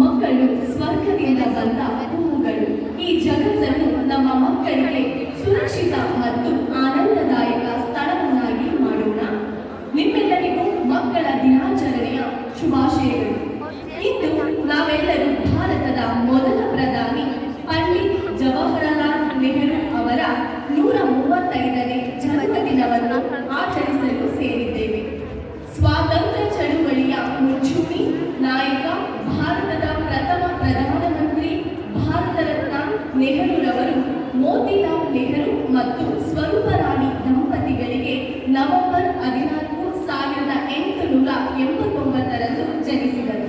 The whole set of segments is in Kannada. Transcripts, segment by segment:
ಮಕ್ಕಳು, ಸ್ವರ್ಗದಿಂದ ಬಂದ ಹೂವುಗಳು ಈ ಜಗತ್ತನ್ನು ನಮ್ಮ ಮಕ್ಕಳಿಗೆ ಸುರಕ್ಷಿತ ಮತ್ತು ಆನಂದದಾಯಕ ಸ್ಥಳವನ್ನಾಗಿ ಮಾಡೋಣ. ನಿಮ್ಮೆಲ್ಲರಿಗೂ ಮಕ್ಕಳ ದಿನಾಚರಣೆಯ ಶುಭಾಶಯಗಳು. ಇಂದು ನಾವೆಲ್ಲರೂ ಭಾರತದ ಮೊದಲ ಪ್ರಧಾನಿ ಪಂಡಿತ್ ಜವಾಹರಲಾಲ್ ನೆಹರು ಅವರ ನೂರ ಮೂವತ್ತೈದನೇ ಜನ್ಮದಿನವನ್ನು ಆಚರಿಸಲು ಸೇರಿದ್ದೇವೆ. ಸ್ವಾತಂತ್ರ್ಯ ಚಳುವಳಿಯ ಮುಂಚೂಣಿ ನಾಯಕ ನೆಹರು ಸ್ವರೂಪ ರಾಣಿ ದಂಪತಿಗಳಿಗೆ ನವೆಂಬರ್ ಹದಿನಾಲ್ಕು ಸಾವಿರದ ಎಂಟುನೂರ ಎಂಬತ್ತೊಂಬತ್ತರಂದು ಜನಿಸಿದರು.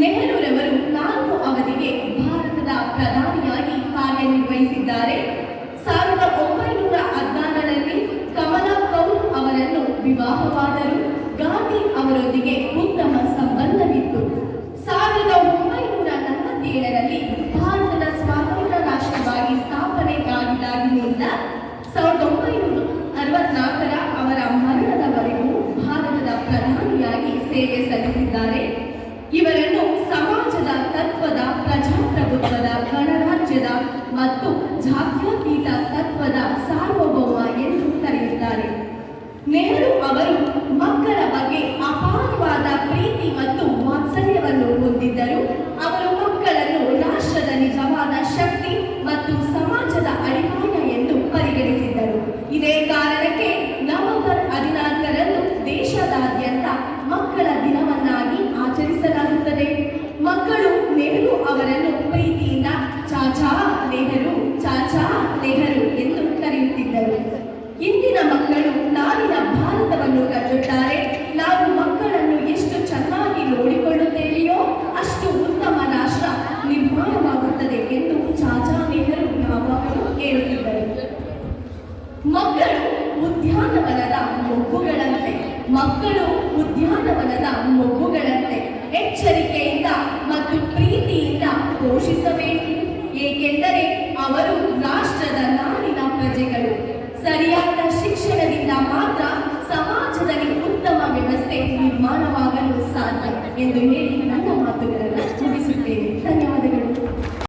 ನೆಹರೂರವರು ನಾಲ್ಕು ಅವಧಿಗೆ ಭಾರತದ ಪ್ರಧಾನಿಯಾಗಿ ಕಾರ್ಯನಿರ್ವಹಿಸಿದ್ದಾರೆ. ಸಾವಿರದ ಒಂಬೈನೂರ ಹದಿನಾರರಲ್ಲಿ ಕಮಲಾ ಕೌರ್ ಅವರನ್ನು ವಿವಾಹವಾದರು. ಗಾಂಧಿ ಅವರೊಂದಿಗೆ ಉತ್ತಮ ಸಂಬಂಧವಿತ್ತು ಸಾವಿರದ ಒಂಬೈನೂರ ನಲವತ್ತೇಳರಲ್ಲಿ ಭಾರತದ ಸ್ವಾತಂತ್ರ್ಯ ರಾಷ್ಟ್ರವಾಗಿ ಸ್ಥಾಪನೆಯಾಗಿದ್ದಾಗಿನಿಂದ ಸಾವಿರದ ಒಂಬೈನೂರ ಅರವತ್ನಾಲ್ಕರ ಅವರ ಮರಣದವರೆಗೂ ಭಾರತದ ಪ್ರಧಾನಿಯಾಗಿ ಸೇವೆ ಸಲ್ಲಿಸಿದ್ದಾರೆ. ಇವರನ್ನು ಸಮಾಜದ ತತ್ವದ, ಪ್ರಜಾಪ್ರಭುತ್ವದ, ಗಣರಾಜ್ಯದ ಮತ್ತು ಜಾತ್ಯತೀತ ತತ್ವದ ಸಾರ್ವಭೌಮ ಎಂದು ಕರೆಯುತ್ತಾರೆ. ನೆಹರು ಅವರು ಮಕ್ಕಳ ಬಗ್ಗೆ ಅಪಾರವಾದ ಪ್ರೀತಿ ಮತ್ತು ವಾತ್ಸಲ್ಯವನ್ನು ಹೊಂದಿದ್ದರು ಅವರು ಮಕ್ಕಳನ್ನು ರಾಷ್ಟ್ರದ ನಿಜವಾದ ಶಕ್ತಿ ಮತ್ತು ಸಮಾಜದ ಅಡಿಪಾಯ ಎಂದು ಪರಿಗಣಿಸಿದ್ದರು ಇದೇ ಕಾರಣಕ್ಕೆ ನವೆಂಬರ್ ಹದಿನಾಲ್ಕರಂದು ದೇಶದಾದ್ಯಂತ ಮಕ್ಕಳ ದಿನವನ್ನಾಗಿ ಮಕ್ಕಳು ಉದ್ಯಾನವನದ ಮೊಗ್ಗುಗಳಂತೆ ಎಚ್ಚರಿಕೆಯಿಂದ ಮತ್ತು ಪ್ರೀತಿಯಿಂದ ಪೋಷಿಸಬೇಕು. ಏಕೆಂದರೆ ಅವರು ರಾಷ್ಟ್ರದ ನಾಡಿನ ಪ್ರಜೆಗಳು. ಸರಿಯಾದ ಶಿಕ್ಷಣದಿಂದ ಮಾತ್ರ ಸಮಾಜದಲ್ಲಿ ಉತ್ತಮ ವ್ಯವಸ್ಥೆ ನಿರ್ಮಾಣವಾಗಲು ಸಾಧ್ಯ ಎಂದು ಹೇಳಿ